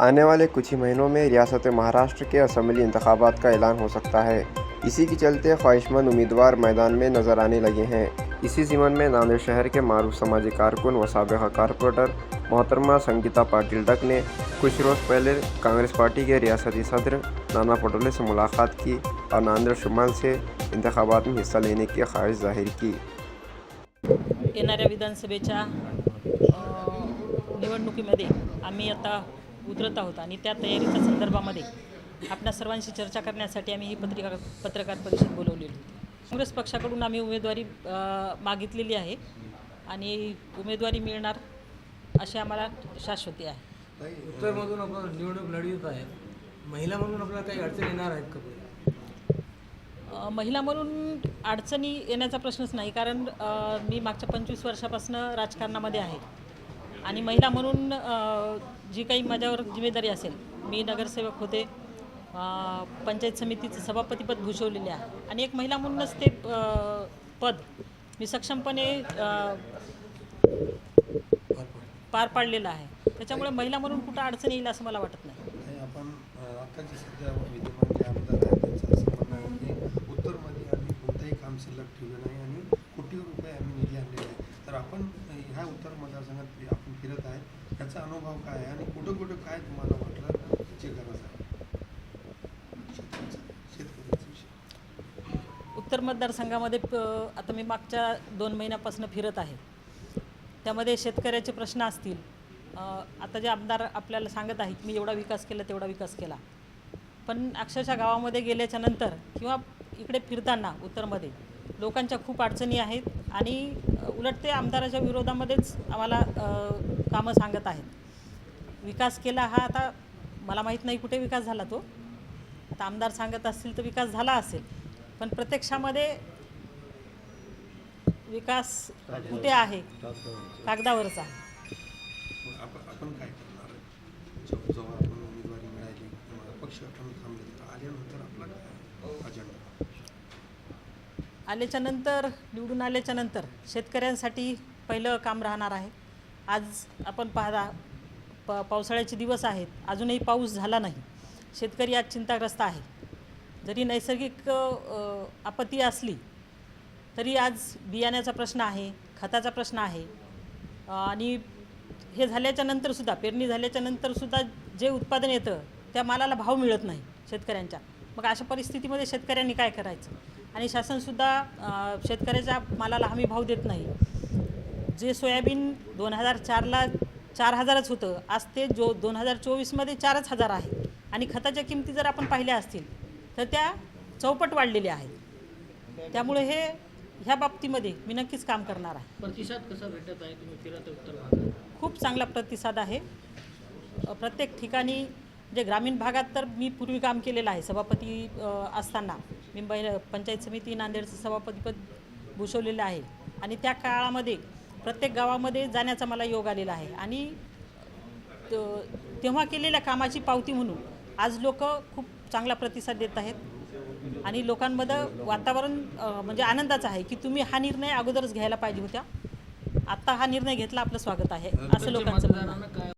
आने वाले कुछ ही महीनों में रियासत महाराष्ट्र के असम्बली इंतबात का ऐलान हो सकता है। इसी के चलते ख्वाहिशमंद उम्मीदवार मैदान में नज़र आने लगे हैं। इसी जिमन में नांदेड़ शहर के मारूफ समाजी कारकुन व सबका कारपोरेटर मोहतरमा संगीता पाटिल डक ने कुछ रोज़ पहले कांग्रेस पार्टी के रियासती सदर नाना पटोले से मुलाकात की और नांदेड़ शुमाल से इंतबात में हिस्सा लेने की ख्वाहिश ज़ाहिर की। आता उतरत आहोत आणि त्या तयारीच्या संदर्भामध्ये आपल्या सर्वांशी चर्चा करण्यासाठी आम्ही ही पत्रिका पत्रकार परिषद बोलवलेली होती. काँग्रेस पक्षाकडून आम्ही उमेदवारी मागितलेली आहे आणि उमेदवारी मिळणार अशी आम्हाला शाश्वती आहे. उत्तरमधून आपण निवडणूक लढवत आहे महिला म्हणून आपल्याला काही अडचणी येणार आहेत का महिला म्हणून अडचणी येण्याचा प्रश्नच नाही कारण मी मागच्या पंचवीस वर्षापासून राजकारणामध्ये आहे. आणि महिला म्हणून जी काही माझ्यावर जिम्मेदारी असेल मी नगरसेवक होते पंचायत समितीचं सभापतीपद भूषवलेले आहे. आणि एक महिला म्हणूनच ते पद मी सक्षमपणे पार पाडलेलं आहे. त्याच्यामुळे महिला म्हणून कुठं अडचण येईल असं मला वाटत नाही. आपण सध्या उत्तरमध्ये आम्ही कोणतंही काम शिल्लक ठेवलं नाही आणि कोटी रुपये आम्ही निधी आणलेला आहे तर आपण ह्या उत्तर मतदारसंघात आपण फिरत आहे त्याचा अनुभव काय आहे आणि कुठं कुठं काय तुम्हाला वाटलं त्याची गरज आहे? उत्तर मतदारसंघामध्ये आता मी मागच्या दोन महिन्यापासून फिरत आहे. त्यामध्ये शेतकऱ्याचे प्रश्न असतील. आता जे आमदार आपल्याला सांगत आहेत मी एवढा विकास केला तेवढा विकास केला. पण अक्षरशः गावामध्ये गेल्याच्यानंतर किंवा इकडे फिरताना उत्तरमध्ये लोकांच्या खूप अडचणी आहेत. आणि उलट ते आमदाराच्या विरोधामध्येच आम्हाला कामं सांगत आहेत. विकास केला हा आता मला माहीत नाही कुठे विकास झाला तो. आता आमदार सांगत असतील तर विकास झाला असेल. पण प्रत्यक्षामध्ये विकास कुठे आहे? कागदावरचा आपण काय करणार? आहे जेव्हा आपण उमेदवारी मिळाली पक्ष आपण थांबले. तर आल्यानंतर आपला अजेंडा आल्याच्यानंतर निवडून आल्याच्यानंतर शेतकऱ्यांसाठी पहिलं काम राहणार आहे. आज आपण पाहता प पावसाळ्याचे दिवस आहेत. अजूनही पाऊस झाला नाही. शेतकरी आज चिंताग्रस्त आहे. जरी नैसर्गिक आपत्ती असली तरी आज बियाण्याचा प्रश्न आहे खताचा प्रश्न आहे. आणि हे झाल्याच्यानंतरसुद्धा पेरणी झाल्याच्यानंतरसुद्धा जे उत्पादन येतं त्या मालाला भाव मिळत नाही शेतकऱ्यांच्या. मग अशा परिस्थितीमध्ये शेतकऱ्यांनी काय करायचं? आणि शासनसुद्धा शेतकऱ्याच्या मालाला हमी भाव देत नाही. जे सोयाबीन दोन हजार चारला चार हजारच होतं आज ते जो दोन हजार चोवीसमध्ये चारच हजार आहे. आणि खताच्या किमती जर आपण पाहिल्या असतील तर त्या चौपट वाढलेल्या आहेत. त्यामुळे हे ह्या बाबतीमध्ये मी नक्कीच काम करणार आहे. प्रतिसाद कसा भेटत आहे? तुम्ही खूप चांगला प्रतिसाद आहे. प्रत्येक ठिकाणी जे ग्रामीण भागात तर मी पूर्वी काम केलेलं आहे. सभापती असताना मी पंचायत समिती नांदेडचं सभापतीपद भूषवलेलं आहे. आणि त्या काळामध्ये प्रत्येक गावामध्ये जाण्याचा मला योग आलेला आहे. आणि तेव्हा केलेल्या कामाची पावती म्हणून आज लोक खूप चांगला प्रतिसाद देत आहेत. आणि लोकांमध्ये वातावरण म्हणजे आनंदाचं आहे की तुम्ही हा निर्णय अगोदरच घ्यायला पाहिजे होत्या. आत्ता हा निर्णय घेतला आपलं स्वागत आहे. असं लोकांचं म्हणणं